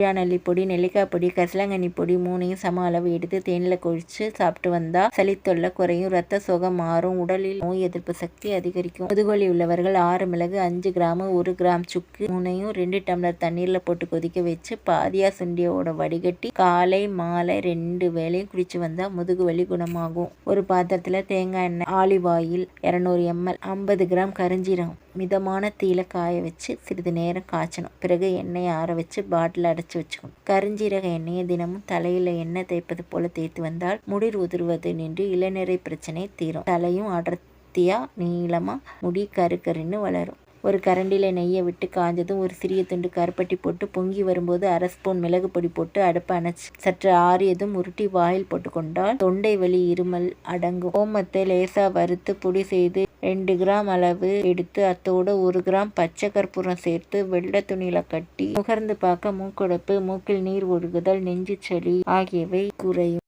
நல்லி பொடி நெல்லிக்காய் பொடி கரிசலாங்கண்ணி பொடி மூணையும் சம அளவு எடுத்து தேனில் குழிச்சு சாப்பிட்டு வந்தா சளித்தொல்லை குறையும். ரத்த சோகம் மாறும். உடலில் நோய் எதிர்ப்பு சக்தி அதிகரிக்கும். முதுகுவலி உள்ளவர்கள் ஆறு மிளகு அஞ்சு கிராம் ஒரு கிராம் சுக்கு மூணையும் ரெண்டு டம்ளர் தண்ணீர்ல போட்டு கொதிக்க வச்சு பாதியா சுண்டியோட வடிகட்டி காலை மாலை ரெண்டு வேளையும் குடிச்சு வந்தா முதுகுவலி குணமாகும். ஒரு பாத்திரத்துல தேங்காய் எண்ணெய் ஆலிவ் ஆயில் இரநூறு எம்எல் ஐம்பது கிராம் கரிஞ்சீரகம் மிதமான தீயில காய வச்சு சிறிது நேரம் காய்ச்சணும். பிறகு எண்ணெயை ஆற வச்சு பாட்டில் அடைச்சி வச்சுக்கணும் கருஞ்சீரக எண்ணெயை தினமும் தலையில எண்ணெய் தேய்ப்பது போல தேய்த்து வந்தால் முடிர் உதிர்வது நின்று இளநிறை பிரச்சனை தீரும். தலையும் அடர்த்தியா நீளமா முடி கரு கருன்னு வளரும். ஒரு கரண்டியில் நெய்யை விட்டு காஞ்சதும் ஒரு சிறிய துண்டு கருப்பட்டி போட்டு பொங்கி வரும்போது அரை ஸ்பூன் மிளகு பொடி போட்டு அடுப்பை அணைச்சி சற்று ஆறியதும் உருட்டி வாயில் போட்டுக்கொண்டால் தொண்டை வலி இருமல் அடங்கும். ஓமத்தை லேசா வறுத்து பொடி செய்து ரெண்டு கிராம் அளவு எடுத்து அத்தோடு ஒரு கிராம் பச்சை கற்பூரம் சேர்த்து வெள்ளை துணியில கட்டி முகர்ந்து பார்க்க மூக்கொடுப்பு மூக்கில் நீர் ஒழுகுதல் நெஞ்சு சளி ஆகியவை குறையும்.